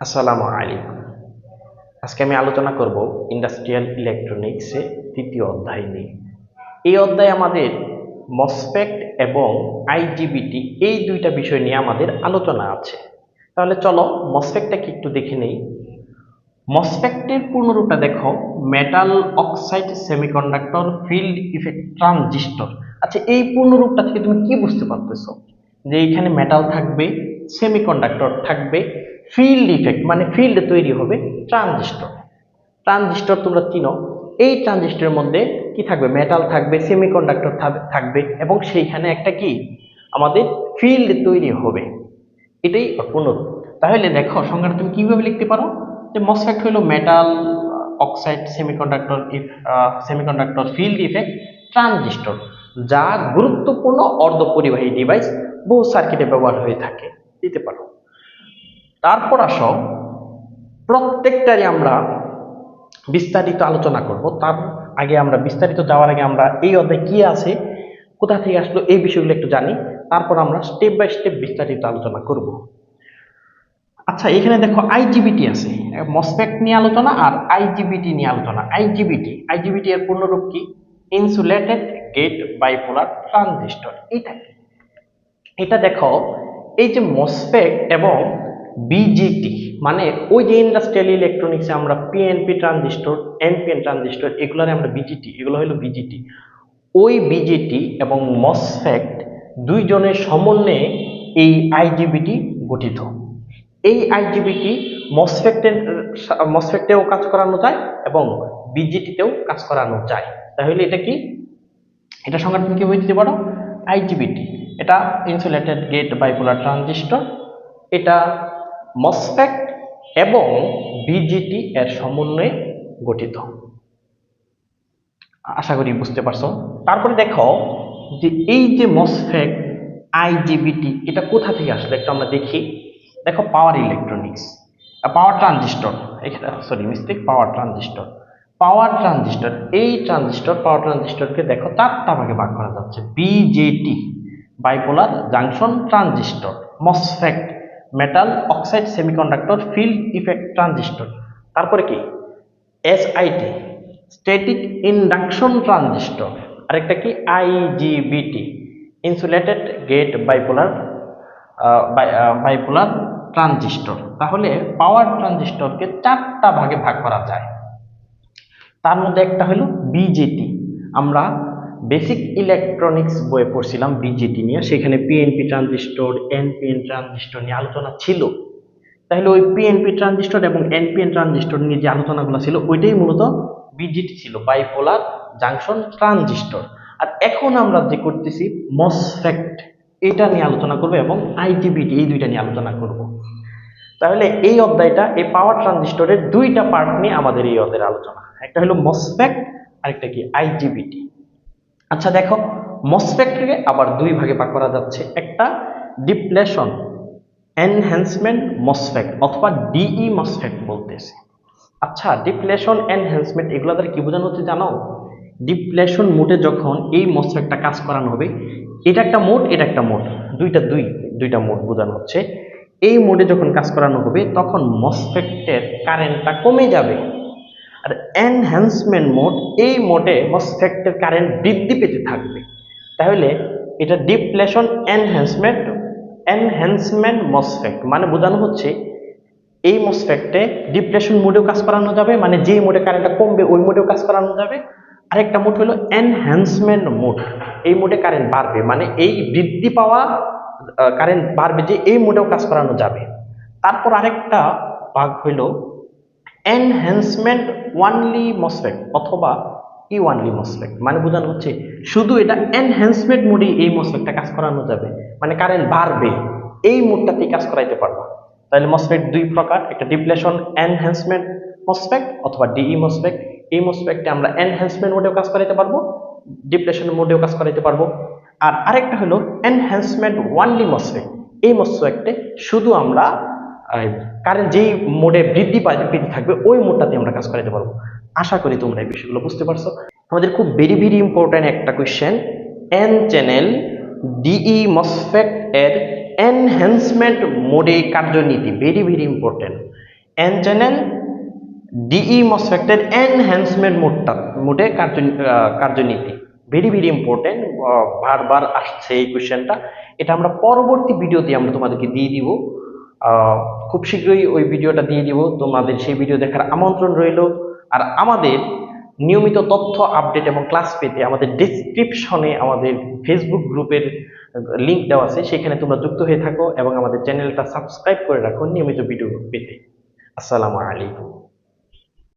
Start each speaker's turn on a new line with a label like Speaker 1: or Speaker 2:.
Speaker 1: আসসালামু আলাইকুম। আজকে আমি আলোচনা করব ইন্ডাস্ট্রিয়াল ইলেকট্রনিক্সে তৃতীয় অধ্যায় নিয়ে। এই অধ্যায়ে আমাদের মসপেক্ট এবং আইজিবিটি এই দুইটা বিষয় নিয়ে আমাদের আলোচনা আছে। তাহলে চলো মসপেক্টটাকে একটু দেখে নেই। মসপেক্টের পূর্ণরূপটা দেখো metal oxide semiconductor field effect transistor আচ্ছা এই পূর্ণরূপটা থেকে তুমি কি বুঝতে পারতেছো? যে এইখানে মেটাল থাকবে সেমিকন্ডাক্টর থাকবে ফিল্ড ইফেক্ট মানে ফিল্ড তৈরি হবে ট্রানজিস্টর। ট্রানজিস্টর তোমরা চিনো। এই ট্রানজিস্টরের মধ্যে কি থাকবে? মেটাল থাকবে সেমিকন্ডাক্টর থাকবে এবং সেইখানে একটা কি? আমাদের ফিল্ড তৈরি হবে। এটাই পূর্ণরূপ তাহলে দেখো, সংজ্ঞাটা তুমি কীভাবে লিখতে পারো? যে মসফেক্ট হলো metal oxide semiconductor semiconductor field effect transistor, যা গুরুত্বপূর্ণ অর্ধপরিবাহী ডিভাইস বহু সার্কিটে ব্যবহার হয়ে থাকে। দিতে পারো। তারপর আসো, প্রত্যেকটারই আমরা বিস্তারিত আলোচনা করব। তার আগে আমরা বিস্তারিত যাওয়ার আগে আমরা এই অধ্যায় কি আছে, কোথা থেকে আসলো এই বিষয়গুলো একটু জানি। তারপর আমরা স্টেপ বাই স্টেপ বিস্তারিত আলোচনা করব। আচ্ছা এখানে দেখো আইজিবিটি আছে মসপেক্ট নিয়ে আলোচনা আর আইজিবিটি নিয়ে আলোচনা। আইজিবিটি আইজিবিটি এর পূর্ণরূপ কি? ইনসুলেটেড গেট বাইপোলার ট্রানজিস্টর এটা এটা দেখো, এই যে মসপেক এবং বিজিটি মানে ওই যে ইন্ডাস্ট্রিয়াল ইলেকট্রনিক্সে আমরা পিএনপি ট্রানজিস্টর এনপিএন ট্রানজিস্টর এগুলোর আমরা বিজিটি এগুলো হলো বিজিটি ওই বিজিটি এবং মসফেক্ট দুইজনের সমন্বয়ে এই আইজিবিটি গঠিত। এই আইজিবিটি মসফেক্টের মসফেক্টেও কাজ করানো যায় এবং বিজিটিতেও কাজ করানো যায়। তাহলে এটা কি? এটা সংজ্ঞা তুমি কি বই দিতে পারো আইজিবিটি এটা ইনসুলেটেড গেট বাইপোলার ট্রানজিস্টর এটা মসফেক্ট এবং বিজিটি এর সমন্বয়ে গঠিত। আশা করি বুঝতে পারছ। তারপরে দেখো যে এই যে মসফেক্ট আইজিবিটি এটা কোথা থেকে আসলো একটু আমরা দেখি। দেখো পাওয়ার ইলেকট্রনিক্স পাওয়ার ট্রানজিস্টর এখানে sorry mistake power transistor power transistor এই ট্রানজিস্টর পাওয়ার ট্রানজিস্টরকে দেখো চারটা ভাগে ভাগ করা যাচ্ছে। BJT bipolar junction transistor MOSFET metal oxide semiconductor field effect transistor তারপরে কি? এসআইটি স্ট্যাটিক ইন্ডাকশন ট্রানজিস্টর আরেকটা কি? IGBT insulated gate bipolar bipolar transistor তাহলে পাওয়ার ট্রানজিস্টরকে চারটা ভাগে ভাগ করা যায়। তার মধ্যে একটা হলো বিজেটি আমরা বেসিক ইলেকট্রনিক্স বইয়ে পড়ছিলাম বিজেটি নিয়ে। সেখানে পিএনপি ট্রানজিস্টর এনপিএন ট্রানজিস্টর নিয়ে আলোচনা ছিল। তাহলে ওই পিএনপি ট্রানজিস্টর এবং এনপিএন ট্রানজিস্টর নিয়ে যে আলোচনাগুলো ছিল, ওইটাই মূলত বিজিটি ছিল বাইপোলার জাংশন ট্রানজিস্টর আর এখন আমরা যে করতেছি মসফেক্ট এটা নিয়ে আলোচনা করব এবং আইটিবিটি এই দুইটা নিয়ে আলোচনা করব। তাহলে এই অধ্যায়টা, এই পাওয়ার ট্রানজিস্টরের দুইটা পার্ট নিয়ে আমাদের এই অধ্যায়ের আলোচনা। একটা হলো মসফেক্ট আরেকটা কি? আইজিবিটি আচ্ছা দেখো মসফেক্টকে আবার দুই ভাগে ভাগ করা যাচ্ছে। একটা ডিপ্লেশন এনহ্যান্সমেন্ট মসফেক্ট অথবা ডিই মসফেক্ট বলতেছে। আচ্ছা ডিপ্লেশন এনহ্যান্সমেন্ট এগুলো দ্বারা কি বোঝানো হচ্ছে জানো? ডিপ্লেশন মোডে যখন এই মসফেক্টটা কাজ করানো হবে, এটা একটা মোড, এটা একটা মোড, দুইটা দুই, দুইটা মোড বোঝানো হচ্ছে। এই মোডে যখন কাজ করানো হবে, তখন মসফেক্টের কারেন্টটা কমে যাবে। আর এনহ্যান্সমেন্ট মোড এই মোডে মসফেক্টের কারেন্ট বৃদ্ধি পেতে থাকবে। তাহলে এটা ডিপ্লেশন এনহ্যান্সমেন্ট এনহ্যান্সমেন্ট মসফেক্ট মানে বোঝানো হচ্ছে, এই মসফেক্টে ডিপ্রেশন মোডেও কাজ করানো যাবে মানে যে মোডে কারেন্টটা কমবে, ওই মোডেও কাজ করানো যাবে। আরেকটা মোড হলো এনহ্যান্সমেন্ট মোড এই মোডে কারেন্ট বাড়বে মানে এই বৃদ্ধি পাওয়া কারেন্ট বাড়বে যে এই মোডেও কাজ করানো যাবে। তারপর আরেকটা ভাগ হইল এনহ্যান্সমেন্ট ওয়ানলি মসফেক্ট অথবা ই ওয়ানলি মসফেক্ট মানে বোঝানো হচ্ছে শুধু এটা এনহ্যান্সমেন্ট মোডে এই মসফেক্টটা কাজ করানো যাবে। মানে কারেন্ট বাড়বে, এই মোডটাতেই কাজ করাইতে পারবা। তাহলে মসফেক্ট দুই প্রকার, একটা ডিপ্লেশন এনহ্যান্সমেন্ট মসফেক্ট অথবা ডিই মসফেক্ট এই মসফেক্টে আমরা এনহ্যান্সমেন্ট মোডেও কাজ করাইতে পারব ডিপ্লেশন মোডেও কাজ করাইতে পারব। আর আরেকটা হলো এনহ্যান্সমেন্ট ওয়ানলি মসফেক্ট এই মসফেক্টে শুধু আমরা কারেন্ট যেই মোডে বৃদ্ধি বৃদ্ধি থাকবে, ওই মোডটাতে আমরা কাজ করাতে পারব। আশা করি তোমরা এই বিষয়গুলো বুঝতে পারছ। আমাদের খুব ভেরি ভেরি ইম্পর্ট্যান্ট একটা question N channel DE MOSFET এর এনহ্যান্সমেন্ট মোডে কার্যনীতি very very important N channel DE মসফেক্টের enhancement মোডটা মোডে কার্য কার্যনীতি ভেরি ভেরি ইম্পর্টেন্ট বারবার আসছে এই কোয়েশ্চেনটা এটা আমরা পরবর্তী ভিডিওতে আমরা তোমাদেরকে দিয়ে দিব। খুব শীঘ্রই ওই ভিডিওটা দিয়ে দিব। তোমাদের সেই ভিডিও দেখার আমন্ত্রণ রইল। আর আমাদের নিয়মিত তথ্য আপডেট এবং ক্লাস পেতে আমাদের ডিসক্রিপশনে আমাদের ফেসবুক গ্রুপের লিঙ্ক দেওয়া আছে। সেখানে তোমরা যুক্ত হয়ে থাকো এবং আমাদের চ্যানেলটা সাবস্ক্রাইব করে রাখো নিয়মিত ভিডিও পেতে। আসসালামু আলাইকুম।